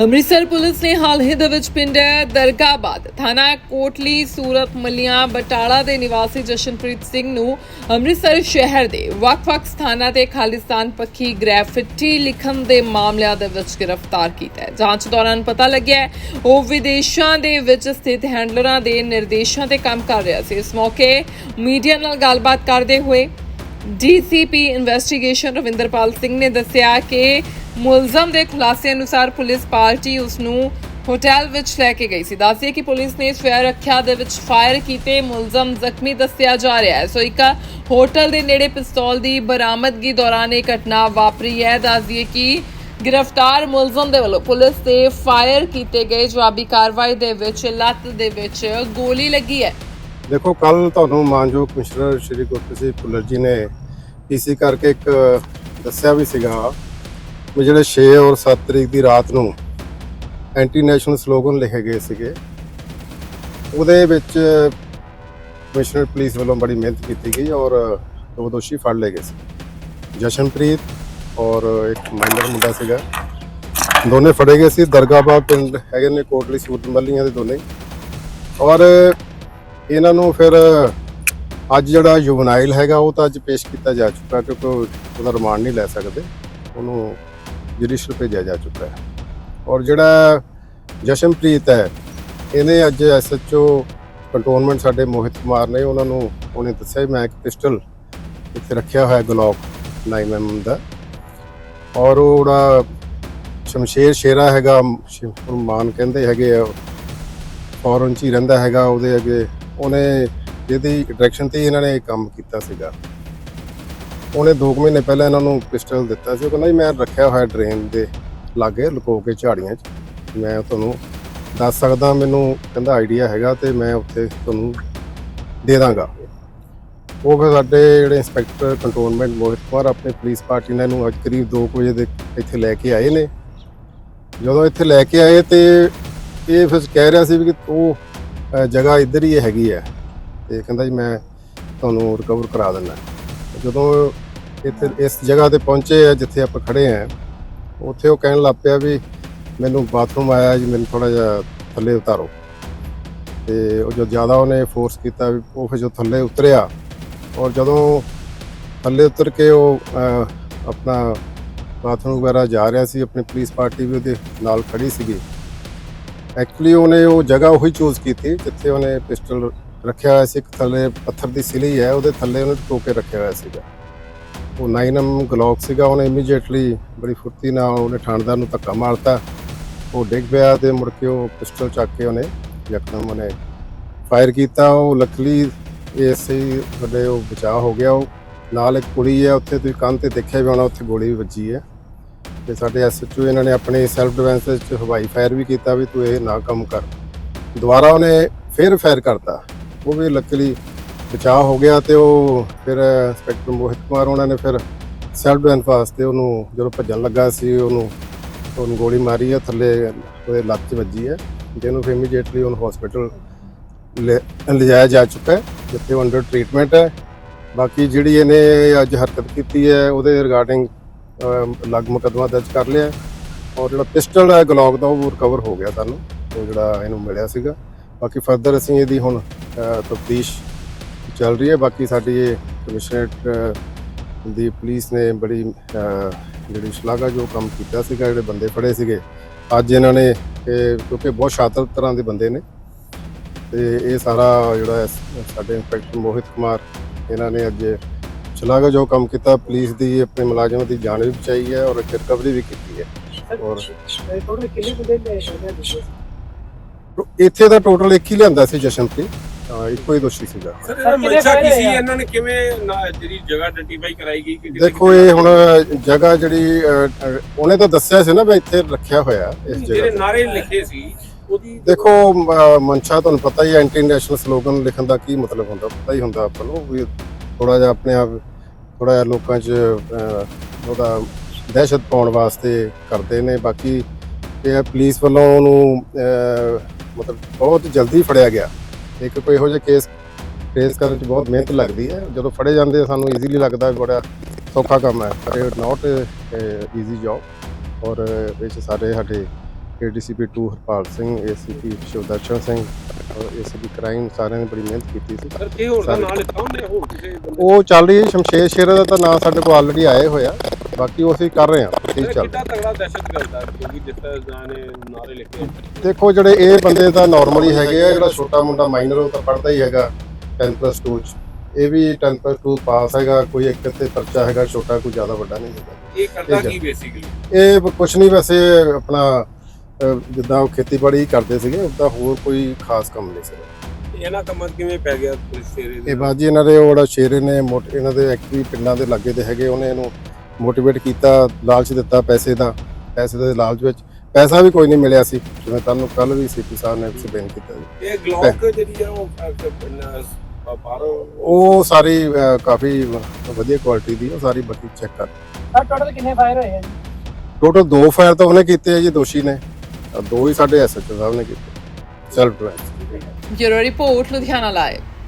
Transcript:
Amritsar police ਨੇ ਹਾਲ ਹੀ ਦੇ ਵਿੱਚ ਪਿੰਡ ਦਰਗਾਬਾਦ, ਥਾਣਾ ਕੋਟਲੀ, ਸੂਰਤ, ਮੱਲੀਆਂ, ਬਟਾਲਾ ਦੇ ਨਿਵਾਸੀ ਜਸ਼ਨਪ੍ਰੀਤ ਸਿੰਘ ਨੂੰ ਅੰਮ੍ਰਿਤਸਰ ਸ਼ਹਿਰ ਦੇ ਵੱਖ-ਵੱਖ ਸਥਾਨਾਂ ਤੇ ਖਾਲਿਸਤਾਨ ਪੱਖੀ ਗ੍ਰੈਫਿਟੀ ਲਿਖਣ ਦੇ ਮਾਮਲਿਆਂ ਦੇ ਵਿੱਚ ਗ੍ਰਿਫਤਾਰ ਕੀਤਾ ਹੈ। ਜਾਂਚ ਦੌਰਾਨ ਪਤਾ ਲੱਗਿਆ ਉਹ ਵਿਦੇਸ਼ਾਂ ਦੇ ਵਿੱਚ ਸਥਿਤ ਹੈਂਡਲਰਾਂ ਦੇ ਨਿਰਦੇਸ਼ਾਂ ਤੇ ਕੰਮ ਕਰ ਰਿਹਾ ਸੀ। ਇਸ ਮੌਕੇ ਮੀਡੀਆ ਨਾਲ ਗੱਲਬਾਤ ਕਰਦੇ ਹੋਏ ਡੀਸੀਪੀ ਇਨਵੈਸਟੀਗੇਸ਼ਨ ਰਵਿੰਦਰਪਾਲ ਸਿੰਘ ਨੇ ਦੱਸਿਆ ਕਿ ਮੁਲਜ਼ਮ ਦੇ ਖੁਲਾਸੇ ਅਨੁਸਾਰ ਪੁਲਿਸ ਪਾਰਟੀ ਉਸ ਨੂੰ ਹੋਟਲ ਵਿੱਚ ਲੈ ਕੇ ਗਈ ਸੀ। ਦੱਸਿਆ ਕਿ ਪੁਲਿਸ ਨੇ ਸਵੈ ਰੱਖਿਆ ਦੇ ਵਿੱਚ ਫਾਇਰ ਕੀਤੇ। ਮੁਲਜ਼ਮ ਜ਼ਖਮੀ ਦੱਸਿਆ ਜਾ ਰਿਹਾ ਹੈ। ਸੋ ਇੱਕ ਹੋਟਲ ਦੇ ਨੇੜੇ ਪਿਸਤੌਲ ਦੀ ਬਰਾਮਦਗੀ ਦੌਰਾਨ ਇਹ ਘਟਨਾ ਵਾਪਰੀ ਹੈ। ਦੱਸਦੀਏ ਕਿ ਗ੍ਰਿਫਤਾਰ ਮੁਲਜ਼ਮ ਦੇ ਵੱਲੋਂ ਪੁਲਿਸ ਤੇ ਫਾਇਰ ਕੀਤੇ ਗਏ। ਜਵਾਬੀ ਕਾਰਵਾਈ ਦੇ ਵਿੱਚ ਲੱਤ ਦੇ ਵਿੱਚ ਗੋਲੀ ਲੱਗੀ ਹੈ। ਦੇਖੋ, ਕੱਲ ਤੁਹਾਨੂੰ ਮਾਨਯੋਗ ਕਮਿਸ਼ਨਰ ਸ਼੍ਰੀ ਗੁਰਪ੍ਰੀਤ ਸਿੰਘ ਭੁੱਲਰ ਜੀ ਨੇ ਪੀਸੀ ਕਰਕੇ ਇੱਕ ਦੱਸਿਆ ਵੀ ਸੀਗਾ। ਵੀ ਜਿਹੜੇ 6 ਔਰ 7 ਤਰੀਕ ਦੀ ਰਾਤ ਨੂੰ ਐਂਟੀ ਨੈਸ਼ਨਲ ਸਲੋਗਨ ਲਿਖੇ ਗਏ ਸੀਗੇ। ਉਹਦੇ ਵਿੱਚ ਕਮਿਸ਼ਨਰ ਪੁਲਿਸ ਵੱਲੋਂ ਬੜੀ ਮਿਹਨਤ ਕੀਤੀ ਗਈ ਔਰ ਦੋ ਦੋਸ਼ੀ ਫੜ ਲਏ ਗਏ ਸੀ। ਜਸ਼ਨਪ੍ਰੀਤ ਔਰ ਇੱਕ ਮਾਈਨਰ ਮੁੰਡਾ ਸੀਗਾ। ਦੋਨੇ ਫੜੇ ਗਏ ਸੀ। ਦਰਗਾਬਾਦ ਪਿੰਡ ਹੈਗੇ ਨੇ, ਕੋਟਲੀ ਸੂਰਤ ਮੱਲੀਆਂ ਦੇ ਦੋਨੇ। ਔਰ ਇਹਨਾਂ ਨੂੰ ਫਿਰ ਅੱਜ ਜਿਹੜਾ ਜੁਵਨਾਈਲ ਹੈਗਾ, ਉਹ ਤਾਂ ਅੱਜ ਪੇਸ਼ ਕੀਤਾ ਜਾ ਚੁੱਕਾ ਕਿਉਂਕਿ ਉਹਦਾ ਰਿਮਾਂਡ ਨਹੀਂ ਲੈ ਸਕਦੇ। ਉਹਨੂੰ ਜੁਡੀਸ਼ਲ ਭੇਜਿਆ ਜਾ ਚੁੱਕਾ ਹੈ। ਔਰ ਜਿਹੜਾ ਜਸ਼ਨਪ੍ਰੀਤ ਹੈ, ਇਹਨੇ ਅੱਜ ਐਸਐਚਓ ਕੰਟੋਨਮੈਂਟ ਸਾਡੇ ਮੋਹਿਤ ਕੁਮਾਰ ਨੇ, ਉਹਨਾਂ ਨੂੰ ਉਹਨੇ ਦੱਸਿਆ ਮੈਂ ਇੱਕ ਪਿਸਟਲ ਇੱਥੇ ਰੱਖਿਆ ਹੋਇਆ ਗਲੋਕ 9mm ਦਾ। ਔਰ ਉਹਦਾ ਸ਼ਮਸ਼ੇਰ ਸ਼ੇਰਾ ਹੈਗਾ ਸ਼- ਮਾਨ ਕਹਿੰਦੇ ਹੈਗੇ ਆ, ਫੋਰਨ ਚ ਹੀ ਰਹਿੰਦਾ ਹੈਗਾ ਉਹਦੇ ਅੱਗੇ। ਉਹਨੇ ਜਿਹਦੀ ਡਾਇਰੈਕਸ਼ਨ ਤੇ ਹੀ ਇਹਨਾਂ ਨੇ ਕੰਮ ਕੀਤਾ ਸੀਗਾ। ਉਹਨੇ 2 ਮਹੀਨੇ ਪਹਿਲਾਂ ਇਹਨਾਂ ਨੂੰ ਪਿਸਟਲ ਦਿੱਤਾ ਸੀ। ਉਹ ਕਹਿੰਦਾ ਜੀ, ਮੈਂ ਰੱਖਿਆ ਹੋਇਆ ਡਰੇਨ ਦੇ ਲਾਗੇ ਲੁਕੋ ਕੇ ਝਾੜੀਆਂ 'ਚ। ਮੈਂ ਤੁਹਾਨੂੰ ਦੱਸ ਸਕਦਾ, ਮੈਨੂੰ ਕਹਿੰਦਾ ਆਈਡੀਆ ਹੈਗਾ ਤੇ ਮੈਂ ਉੱਥੇ ਤੁਹਾਨੂੰ ਦੇ ਦਾਂਗਾ। ਉਹ ਫਿਰ ਸਾਡੇ ਜਿਹੜੇ ਇੰਸਪੈਕਟਰ ਕੰਟਰੋਲਮੈਂਟ ਮੋਹਿਤ ਕੁਮਾਰ ਆਪਣੀ ਪੁਲਿਸ ਪਾਰਟੀ ਨਾਲ ਇਹਨੂੰ ਅੱਜ ਕਰੀਬ 2 ਵਜੇ ਦੇ ਇੱਥੇ ਲੈ ਕੇ ਆਏ ਨੇ। ਜਦੋਂ ਇੱਥੇ ਲੈ ਕੇ ਆਏ ਤੇ ਇਹ ਫਿਰ ਕਹਿ ਰਿਹਾ ਸੀ ਵੀ ਕਿ ਉਹ ਜਗ੍ਹਾ ਇੱਧਰ ਹੀ ਹੈਗੀ ਹੈ। ਤੇ ਕਹਿੰਦਾ ਜੀ, ਮੈਂ ਤੁਹਾਨੂੰ ਰਿਕਵਰ ਕਰਾ ਦਿੰਦਾ। ਜਦੋਂ ਇੱਥੇ ਇਸ ਜਗ੍ਹਾ ਤੇ ਪਹੁੰਚੇ ਆ, ਜਿੱਥੇ ਆਪਾਂ ਖੜੇ ਆ, ਉੱਥੇ ਉਹ ਕਹਿਣ ਲੱਗ ਪਿਆ ਵੀ ਮੈਨੂੰ ਬਾਥਰੂਮ ਆਇਆ ਜੀ, ਮੈਨੂੰ ਥੋੜਾ ਜਿਹਾ ਥੱਲੇ ਉਤਾਰੋ। ਤੇ ਉਹ ਜੋ ਜ਼ਿਆਦਾ ਉਹਨੇ ਫੋਰਸ ਕੀਤਾ ਵੀ ਉਹ ਫਿਰ ਜੋ ਥੱਲੇ ਉਤਰਿਆ, ਔਰ ਜਦੋਂ ਥੱਲੇ ਉਤਰ ਕੇ ਉਹ ਆਪਣਾ ਬਾਥਰੂਮ ਵਗੈਰਾ ਜਾ ਰਿਹਾ ਸੀ, ਆਪਣੀ ਪੁਲਿਸ ਪਾਰਟੀ ਵੀ ਉਹਦੇ ਨਾਲ ਖੜੀ ਸੀਗੀ। ਐਕਚੁਅਲੀ ਉਹਨੇ ਉਹ ਜਗ੍ਹਾ ਉਹੀ ਚੂਜ਼ ਕੀਤੀ, ਜਿੱਥੇ ਉਹਨੇ ਪਿਸਟਲ ਰੱਖਿਆ ਹੋਇਆ ਸੀ, ਇੱਕ ਥੱਲੇ ਪੱਥਰ ਦੀ ਸਿਲੀ ਹੈ, ਉਹਦੇ ਥੱਲੇ ਉਹਨੇ ਟੋ ਕੇ ਰੱਖਿਆ ਹੋਇਆ ਸੀਗਾ। ਉਹ 9mm ਗਲੌਕ ਸੀਗਾ, ਉਹਨੇ ਇਮੀਡੀਏਟਲੀ ਬੜੀ ਫੁਰਤੀ ਨਾਲ ਉਹਨੇ ਠਾਣਦਾਰ ਨੂੰ ਧੱਕਾ ਮਾਰਤਾ। ਉਹ ਡਿੱਗ ਪਿਆ ਤੇ ਮੁੜ ਕੇ ਉਹ ਪਿਸਟਲ ਚੱਕ ਕੇ ਉਹਨੇ ਯਕਦਮ ਉਹਨੇ ਫਾਇਰ ਕੀਤਾ। ਉਹ ਲੱਕਲੀ ਇਸੇ ਵੱਡੇ ਉਹ ਬਚਾਅ ਹੋ ਗਿਆ। ਉਹ ਨਾਲ ਇੱਕ ਕੁੜੀ ਹੈ, ਉੱਥੇ ਤੁਸੀਂ ਕੰਨ ਤੇ ਦੇਖਿਆ ਵੀ ਹੋਣਾ, ਉੱਥੇ ਗੋਲੀ ਵੀ ਵੱਜੀ ਹੈ। ਤੇ ਸਾਡੇ ਐਸਐਚਓ ਇਹਨਾਂ ਨੇ ਆਪਣੇ ਸੈਲਫ ਡਿਫੈਂਸ ਵਿੱਚ ਹਵਾਈ ਫਾਇਰ ਵੀ ਕੀਤਾ ਵੀ ਤੂੰ ਇਹ ਨਾ ਕੰਮ ਕਰ। ਦੁਬਾਰਾ ਉਹਨੇ ਫਿਰ ਫਾਇਰ ਕਰਤਾ। ਉਹ ਵੀ ਲੱਕਲੀ ਬਚਾਅ ਹੋ ਗਿਆ ਤੇ ਉਹ ਫਿਰ ਇੰਸਪੈਕਟਰ ਮੋਹਿਤ ਕੁਮਾਰ ਉਹਨਾਂ ਨੇ ਫਿਰ ਸੈਲਫ ਡਿਫੈਂਸ ਵਾਸਤੇ ਉਹਨੂੰ ਜਦੋਂ ਭੱਜਣ ਲੱਗਾ ਸੀ, ਉਹਨੂੰ ਉਹਨੂੰ ਗੋਲੀ ਮਾਰੀ ਹੈ ਥੱਲੇ ਉਹਦੇ ਲੱਤ 'ਚ ਵੱਜੀ ਹੈ ਜਿਹਨੂੰ ਫਿਰ ਇਮੀਡੀਏਟਲੀ ਉਹਨੂੰ ਹਸਪੀਟਲ ਲਿਜਾਇਆ ਜਾ ਚੁੱਕਾ ਹੈ, ਜਿੱਥੇ ਉਹ ਅੰਡਰ ਟ੍ਰੀਟਮੈਂਟ ਹੈ। ਬਾਕੀ ਜਿਹੜੀ ਇਹਨੇ ਅੱਜ ਹਰਕਤ ਕੀਤੀ ਹੈ, ਉਹਦੇ ਰਿਗਾਰਡਿੰਗ ਲੱਗ ਮੁਕੱਦਮਾ ਦਰਜ ਕਰ ਲਿਆ ਔਰ ਜਿਹੜਾ ਪਿਸਟਲ ਹੈ ਗਲੌਕ ਦਾ ਉਹ ਰਿਕਵਰ ਹੋ ਗਿਆ ਤੁਹਾਨੂੰ ਉਹ ਜਿਹੜਾ ਇਹਨੂੰ ਮਿਲਿਆ ਸੀਗਾ। ਬਾਕੀ ਫਰਦਰ ਅਸੀਂ ਇਹਦੀ ਹੁਣ ਤਫਤੀਸ਼ ਚੱਲ ਰਹੀ ਹੈ। ਬਾਕੀ ਸਾਡੀ ਇਹ ਕਮਿਸ਼ਨਰੇਟ ਦੀ ਪੁਲਿਸ ਨੇ ਬੜੀ ਜਿਹੜੀ ਸ਼ਲਾਘਾ ਜੋ ਕੰਮ ਕੀਤਾ ਸੀਗਾ ਜਿਹੜੇ ਬੰਦੇ ਫੜੇ ਸੀਗੇ। ਅੱਜ ਇਹਨਾਂ ਨੇ ਕਿਉਂਕਿ ਬਹੁਤ ਸ਼ਾਤਰ ਤਰ੍ਹਾਂ ਦੇ ਬੰਦੇ ਨੇ। ਤੇ ਇਹ ਸਾਰਾ ਜਿਹੜਾ ਸਾਡੇ ਇੰਸਪੈਕਟਰ ਮੋਹਿਤ ਕੁਮਾਰ ਇਹਨਾਂ ਨੇ ਅੱਜ ਸ਼ਲਾਘਾ ਜੋ ਕੰਮ ਕੀਤਾ। ਪੁਲਿਸ ਦੀ ਆਪਣੇ ਮੁਲਾਜ਼ਮਾਂ ਦੀ ਜਾਨ ਵੀ ਬਚਾਈ ਹੈ ਔਰ ਰਿਕਵਰੀ ਵੀ ਕੀਤੀ ਹੈ। ਔਰ ਇੱਥੇ ਦਾ ਟੋਟਲ ਇੱਕ ਹੀ ਲਿਆਂਦਾ ਸੀ ਜਸ਼ਨਪ੍ਰੀਤ। ਹਾਂ, ਇੱਕੋ ਹੀ ਦੋਸ਼ੀ ਸੀਗਾ ਸਰ ਇਹਦਾ ਮਨਸ਼ਾ ਕੀ ਸੀ? ਇਹਨਾਂ ਨੇ ਕਿਵੇਂ ਨਾ- ਜਿਹੜੀ ਜਗ੍ਹਾ ਆਇਡੈਂਟੀਫਾਈ ਕਰਾਈ ਗਈ ਕਿ ਦੇਖੋ ਇਹ ਹੁਣ ਜਗ੍ਹਾ ਜਿਹੜੀ ਅ, ਅ, ਉਹਨੇ ਤਾਂ ਦੱਸਿਆ ਸੀ ਨਾ ਵੀ ਇੱਥੇ ਰੱਖਿਆ ਹੋਇਆ ਇਸ ਜਿਹੜੇ ਜਗ੍ਹਾ ਤੇ। ਨਾਰੇ ਲਿਖੇ ਸੀ ਉਹਦੀ ਦੇਖੋ ਅ, ਮਨਸ਼ਾ ਤੁਹਾਨੂੰ ਪਤਾ ਹੀ ਐਂਟੀ ਨੈਸ਼ਨਲ ਸਲੋਗਨ ਲਿਖਣ ਦਾ ਕੀ ਮਤਲਬ ਹੁੰਦਾ ਪਤਾ ਹੀ ਹੁੰਦਾ ਆਪਾਂ ਨੂੰ ਵੀ ਥੋੜਾ ਜਿਹਾ ਆਪਣੇ ਆਪ ਥੋੜਾ ਜਿਹਾ ਲੋਕਾਂ 'ਚ ਅ, ਉਹਦਾ ਦਹਿਸ਼ਤ ਪਾਉਣ ਵਾਸਤੇ ਕਰਦੇ ਨੇ ਬਾਕੀ ਇਹ ਪੁਲਿਸ ਵੱਲੋਂ ਉਹਨੂੰ ਮਤਲਬ ਬਹੁਤ ਜਲਦੀ ਫੜਿਆ ਗਿਆ ਇੱਕ ਕੋਈ ਇਹੋ ਜਿਹਾ ਕੇਸ ਫੇਸ ਕਰਨ 'ਚ ਬਹੁਤ ਮਿਹਨਤ ਲੱਗਦੀ ਹੈ। ਜਦੋਂ ਫੜੇ ਜਾਂਦੇ ਸਾਨੂੰ ਈਜ਼ੀਲੀ ਲੱਗਦਾ ਬੜਾ ਸੌਖਾ ਕੰਮ ਹੈ। ਪਰ ਇਹ ਨਾਟ ਈਜ਼ੀ ਜੌਬ ਔਰ ਵਿੱਚ ਸਾਰੇ ਸਾਡੇ ਏਡੀਸੀਪੀ 2 ਹਰਪਾਲ ਸਿੰਘ ਏਸੀਪੀ ਸ਼ਿਵਦਰਸ਼ਨ ਸਿੰਘ ਔਰ ਏਸੀਪੀ ਕ੍ਰਾਈਮ ਸਾਰਿਆਂ ਨੇ ਬੜੀ ਮਿਹਨਤ ਕੀਤੀ ਸੀ। ਸਰ ਇਹ ਹੋਰ ਦਾ। ਨਾਂ ਉਹਨੇ ਹੋਰ ਕਿਸੇ ਉਹ ਚੱਲ ਰਹੀ ਹੈ ਸ਼ਮਸ਼ੇਰ ਸ਼ੇਰਾ ਦਾ ਤਾਂ ਨਾਂ ਸਾਡੇ ਕੋਲ ਆਲਰੇਡੀ ਆਏ ਹੋਇਆ ਬਾਕੀ ਉਹ ਅਸੀਂ ਕਰ ਰਹੇ ਹਾਂ ਠੀਕ ਚੱਲ ਕਿੱਦਾਂ ਤਗੜਾ ਦਹਿਸ਼ਤ ਕਰਦਾ ਕਿਉਂਕਿ ਜਿਸ ਤਰ੍ਹਾਂ ਨੇ ਨਾਰੇ ਲਿਖੇ ਦੇਖੋ ਜਿਹੜੇ ਇਹ ਬੰਦੇ ਤਾਂ ਨਾਰਮਲੀ ਹੈਗੇ ਆ ਜਿਹੜਾ ਛੋਟਾ ਮੁੰਡਾ ਮਾਈਨਰ ਉਹ ਤਾਂ ਪੜਦਾ ਹੀ ਹੈਗਾ 10+2 ਚ। ਇਹ ਵੀ 10+2 ਪਾਸ ਹੈਗਾ ਕੋਈ ਇੱਕ ਤੇ ਪਰਚਾ ਹੈਗਾ ਛੋਟਾ ਕੋਈ ਜ਼ਿਆਦਾ ਵੱਡਾ ਨਹੀਂ ਹੈਗਾ। ਇਹ ਕਰਦਾ ਕੀ ਬੇਸਿਕਲੀ ਇਹ ਕੁਛ ਨਹੀਂ ਵੈਸੇ ਆਪਣਾ ਜਿੱਦਾਂ ਉਹ ਖੇਤੀਬਾੜੀ ਕਰਦੇ ਸੀਗੇ ਉਦਾਂ ਹੋਰ ਕੋਈ ਖਾਸ ਕੰਮ ਨਹੀਂ ਸੀ ਇਹਨਾਂ ਕੰਮਾਂ 'ਚ ਕਿਵੇਂ ਪੈ ਗਿਆ ਪੁਲਿਸ ਸ਼ੇਰੇ ਦੇ? ਇਹ ਬਾਜੀ ਇਹਨਾਂ ਦੇ ਉਹ ਜਿਹੜਾ ਸ਼ੇਰੇ ਨੇ ਮੋਟ- ਇਹਨਾਂ ਦੇ ਐਕਟਿਵ ਪਿੰਡਾਂ ਦੇ ਲਾਗੇ ਦੇ ਹੈਗੇ ਉਹਨੇ ਇਹਨੂੰ ਮੋਟੀਵੇਟ ਕੀਤਾ ਲਾਲਚ ਦਿੱਤਾ ਪੈਸੇ ਦਾ ਪੈਸੇ ਦੇ ਲਾਲਚ ਵਿੱਚ। ਪੈਸਾ ਵੀ ਕੋਈ ਨਹੀਂ ਮਿਲਿਆ ਸੀ ਜਿਵੇਂ ਤੁਹਾਨੂੰ ਕੱਲ ਵੀ ਸੀਪੀ ਸਾਹਿਬ ਨੇ ਐਕਸਪਲੇਨ ਕੀਤਾ ਜੀ ਇਹ ਗਲੌਕ ਜਿਹੜੀ ਆ ਉਹ ਬਾਹਰੋਂ ਉਹ ਸਾਰੀ ਕਾਫੀ ਵਧੀਆ ਕੁਆਲਿਟੀ ਦੀ ਉਹ ਸਾਰੀ ਬੱਤੀ ਚੈੱਕ ਕਰ। ਸਰ ਟੋਟਲ ਕਿੰਨੇ ਫਾਇਰ ਹੋਏ ਆ ਜੀ? ਟੋਟਲ ਦੋ ਫਾਇਰ ਤਾਂ ਉਹਨੇ ਕੀਤੇ ਆ ਜੀ ਦੋਸ਼ੀ ਨੇ। ਦੋ ਹੀ ਸਾਡੇ ਐਸਐਚਓ ਸਾਹਿਬ ਨੇ ਕੀਤੇ। Self defence bureau report Ludhiana live